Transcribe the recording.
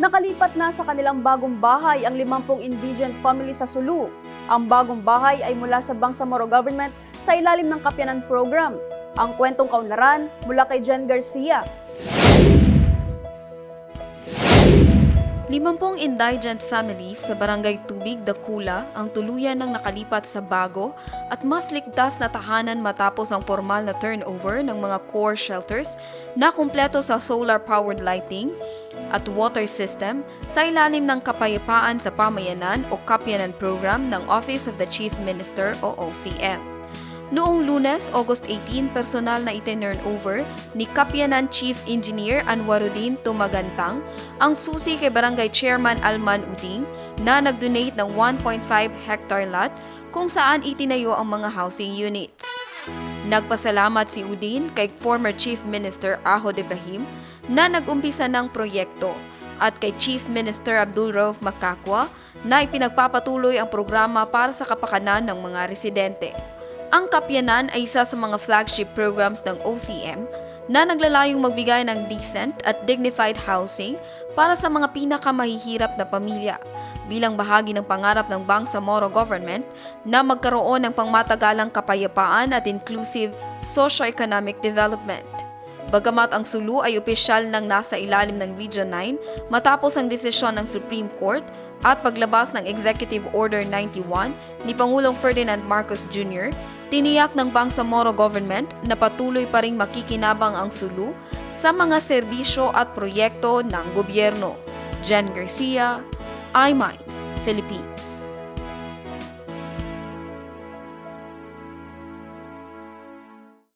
Nakalipat na sa kanilang bagong bahay ang 50 indigent family sa Sulu. Ang bagong bahay ay mula sa Bangsamoro Government sa ilalim ng Kapyanan Program. Ang kwentong kaunlaran mula kay Jen Garcia. Limampung indigent families sa Barangay Tubig, Dakula ang tuluyan ng nakalipat sa bago at mas ligtas na tahanan matapos ang formal na turnover ng mga core shelters na kumpleto sa solar-powered lighting at water system sa ilalim ng Kapayapaan sa Pamayanan o Kapyanan Program ng Office of the Chief Minister o OCM. Noong lunes, August 18, personal na itinurn over ni Kapyanan Chief Engineer Anwaruddin Tumagantang ang susi kay Barangay Chairman Alman Uding na nag-donate ng 1.5 hectare lot kung saan itinayo ang mga housing units. Nagpasalamat si Udin kay former Chief Minister Ahod Ibrahim na nag-umpisa ng proyekto at kay Chief Minister Abdul Rauf Makakwa na ipinagpapatuloy ang programa para sa kapakanan ng mga residente. Ang Kapyanan ay isa sa mga flagship programs ng OCM na naglalayong magbigay ng decent at dignified housing para sa mga pinakamahihirap na pamilya bilang bahagi ng pangarap ng Bangsamoro government na magkaroon ng pangmatagalang kapayapaan at inclusive socio-economic development. Bagamat ang Sulu ay opisyal ng nasa ilalim ng Region 9 matapos ang desisyon ng Supreme Court at paglabas ng Executive Order 91 ni Pangulong Ferdinand Marcos Jr., tiniyak ng Bangsamoro government na patuloy pa ring makikinabang ang Sulu sa mga serbisyo at proyekto ng gobyerno. Jen Garcia, iMinds, Philippines.